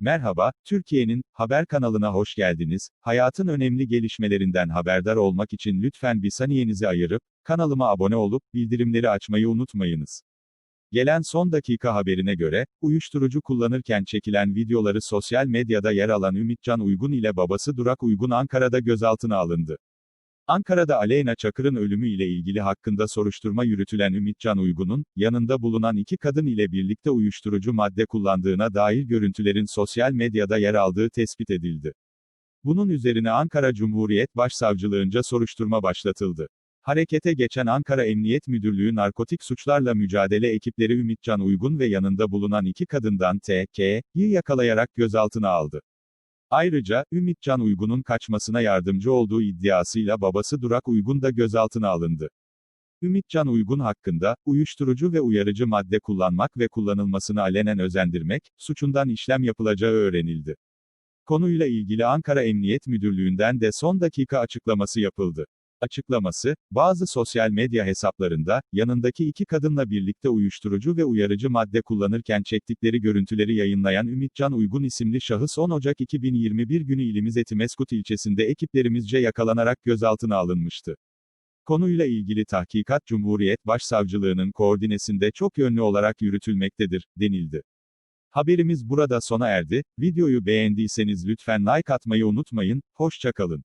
Merhaba, Türkiye'nin haber kanalına hoş geldiniz. Hayatın önemli gelişmelerinden haberdar olmak için lütfen bir saniyenizi ayırıp kanalıma abone olup bildirimleri açmayı unutmayınız. Gelen son dakika haberine göre, uyuşturucu kullanırken çekilen videoları sosyal medyada yer alan Ümitcan Uygun ile babası Durak Uygun Ankara'da gözaltına alındı. Ankara'da Aleyna Çakır'ın ölümü ile ilgili hakkında soruşturma yürütülen Ümitcan Uygun'un, yanında bulunan iki kadın ile birlikte uyuşturucu madde kullandığına dair görüntülerin sosyal medyada yer aldığı tespit edildi. Bunun üzerine Ankara Cumhuriyet Başsavcılığınca soruşturma başlatıldı. Harekete geçen Ankara Emniyet Müdürlüğü Narkotik Suçlarla Mücadele ekipleri Ümitcan Uygun ve yanında bulunan iki kadından T.K.'yi yakalayarak gözaltına aldı. Ayrıca, Ümitcan Uygun'un kaçmasına yardımcı olduğu iddiasıyla babası Durak Uygun da gözaltına alındı. Ümitcan Uygun hakkında, uyuşturucu ve uyarıcı madde kullanmak ve kullanılmasını alenen özendirmek, suçundan işlem yapılacağı öğrenildi. Konuyla ilgili Ankara Emniyet Müdürlüğü'nden de son dakika açıklaması yapıldı. Açıklaması, bazı sosyal medya hesaplarında, yanındaki iki kadınla birlikte uyuşturucu ve uyarıcı madde kullanırken çektikleri görüntüleri yayınlayan Ümitcan Uygun isimli şahıs 10 Ocak 2021 günü ilimiz Etimeskut ilçesinde ekiplerimizce yakalanarak gözaltına alınmıştı. Konuyla ilgili tahkikat Cumhuriyet Başsavcılığının koordinesinde çok yönlü olarak yürütülmektedir, denildi. Haberimiz burada sona erdi, videoyu beğendiyseniz lütfen like atmayı unutmayın, hoşçakalın.